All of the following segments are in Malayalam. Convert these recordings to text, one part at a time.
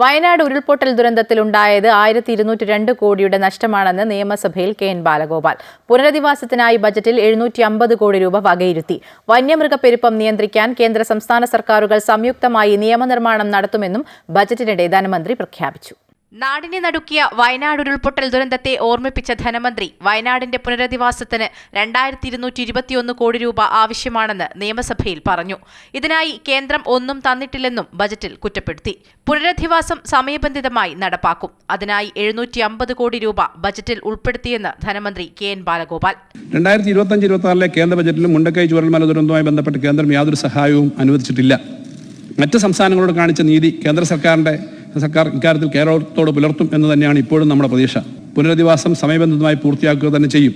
വയനാട് ഉരുൾപൊട്ടൽ ദുരന്തത്തിലുണ്ടായത് ആയിരത്തി ഇരുന്നൂറ്റി രണ്ട് കോടിയുടെ നഷ്ടമാണെന്ന് നിയമസഭയിൽ കെ എൻ ബാലഗോപാൽ. പുനരധിവാസത്തിനായി ബജറ്റിൽ എഴുന്നൂറ്റി അമ്പത് കോടി രൂപ വകയിരുത്തി. വന്യമൃഗപ്പെരുപ്പം നിയന്ത്രിക്കാൻ കേന്ദ്ര സംസ്ഥാന സർക്കാരുകൾ സംയുക്തമായി നിയമനിർമ്മാണം നടത്തുമെന്നും ബജറ്റിനിടെ ധനമന്ത്രി പ്രഖ്യാപിച്ചു. നാടിനെ നടുക്കിയ വയനാട് ഉരുൾപൊട്ടൽ ദുരന്തത്തെ ഓർമ്മിപ്പിച്ച ധനമന്ത്രി വയനാടിന്റെ പുനരധിവാസത്തിന് രണ്ടായിരത്തി ഇരുന്നൂറ്റി ഇരുപത്തിയൊന്ന് കോടി രൂപ ആവശ്യമാണെന്ന് നിയമസഭയിൽ പറഞ്ഞു. ഇതിനായി കേന്ദ്രം ഒന്നും തന്നിട്ടില്ലെന്നും ബജറ്റിൽ കുറ്റപ്പെടുത്തി. പുനരധിവാസം സമയബന്ധിതമായി നടപ്പാക്കും. അതിനായി എഴുന്നൂറ്റി അമ്പത് കോടി രൂപ ബജറ്റിൽ ഉൾപ്പെടുത്തിയെന്ന് ധനമന്ത്രി കെ എൻ ബാലഗോപാൽ. രണ്ടായിരത്തി ഇരുപത്തഞ്ച് ഇരുപത്തി കേന്ദ്ര ബജറ്റിലും മുണ്ടക്കൈ ചുരൽമല ദുരന്തവുമായി ബന്ധപ്പെട്ട് കേന്ദ്രം യാതൊരു സഹായവും അനുവദിച്ചിട്ടില്ല. മറ്റ് സംസ്ഥാനങ്ങളോട് കാണിച്ച നീതി കേന്ദ്ര സർക്കാരിന്റെ സർക്കാർ ഇക്കാര്യത്തിൽ കേരളത്തോട് പുലർത്തും എന്ന് തന്നെയാണ് ഇപ്പോഴും നമ്മുടെ പ്രതീക്ഷ. പുനരധിവാസം സമയബന്ധിതമായി പൂർത്തിയാക്കുക തന്നെ ചെയ്യും.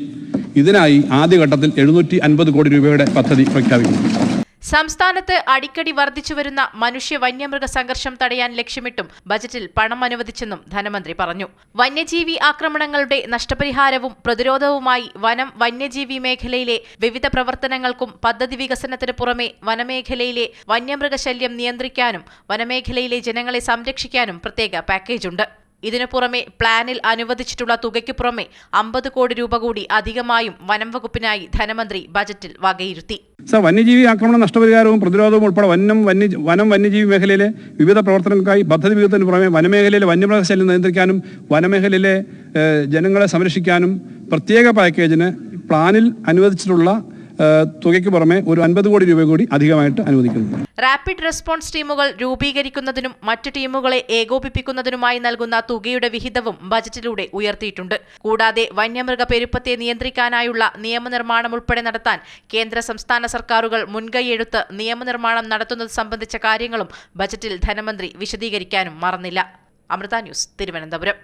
ഇതിനായി ആദ്യഘട്ടത്തിൽ എഴുന്നൂറ്റി അൻപത് കോടി രൂപയുടെ പദ്ധതി പ്രഖ്യാപിക്കുന്നു. സംസ്ഥാനത്ത് അടിക്കടി വർദ്ധിച്ചു വരുന്ന മനുഷ്യ വന്യമൃഗ സംഘർഷം തടയാൻ ലക്ഷ്യമിട്ടും ബജറ്റിൽ പണം അനുവദിച്ചെന്നും ധനമന്ത്രി പറഞ്ഞു. വന്യജീവി ആക്രമണങ്ങളുടെ നഷ്ടപരിഹാരവും പ്രതിരോധവുമായി വനം വന്യജീവി മേഖലയിലെ വിവിധ പ്രവർത്തനങ്ങൾക്കും പദ്ധതി വികസനത്തിന് പുറമെ വനമേഖലയിലെ വന്യമൃഗശല്യം നിയന്ത്രിക്കാനും വനമേഖലയിലെ ജനങ്ങളെ സംരക്ഷിക്കാനും പ്രത്യേക പാക്കേജുണ്ട് ഇതിനു പുറമെ പ്ലാനിൽ അനുവദിച്ചിട്ടുള്ള തുകയ്ക്ക് പുറമെ അമ്പത് കോടി രൂപ കൂടി അധികമായും വനം വകുപ്പിനായി ധനമന്ത്രി ബജറ്റിൽ വകയിരുത്തി. സർ വന്യജീവി ആക്രമണ നഷ്ടപരിഹാരവും പ്രതിരോധവും ഉൾപ്പെടെ വനം വന്യ വനം വന്യജീവി മേഖലയിലെ വിവിധ പ്രവർത്തനങ്ങൾക്കായി പദ്ധതി വിഹിതത്തിന് പുറമെ വനമേഖലയിലെ വന്യമൃഗശല്യം നിയന്ത്രിക്കാനും വനമേഖലയിലെ ജനങ്ങളെ സംരക്ഷിക്കാനും പ്രത്യേക പാക്കേജിന് പ്ലാനിൽ അനുവദിച്ചിട്ടുള്ള തുകയ്ക്ക് പുറമെ ഒരു അൻപത് കോടി രൂപ കൂടി അധികമായിട്ട് അനുവദിക്കുന്നു. റാപ്പിഡ് റെസ്പോൺസ് ടീമുകൾ രൂപീകരിക്കുന്നതിനും മറ്റ് ടീമുകളെ ഏകോപിപ്പിക്കുന്നതിനുമായി നൽകുന്ന തുകയുടെ വിഹിതവും ബജറ്റിലൂടെ ഉയർത്തിയിട്ടുണ്ട്. കൂടാതെ വന്യമൃഗ പെരുപ്പത്തെ നിയന്ത്രിക്കാനായുള്ള നിയമനിർമ്മാണം ഉൾപ്പെടെ നടത്താൻ കേന്ദ്ര സംസ്ഥാന സർക്കാരുകൾ മുൻകൈയെടുത്ത് നിയമനിർമ്മാണം നടത്തുന്നത് സംബന്ധിച്ച കാര്യങ്ങളും ബജറ്റിൽ ധനമന്ത്രി വിശദീകരിക്കാനും മറന്നില്ല. അമൃത ന്യൂസ് തിരുവനന്തപുരം.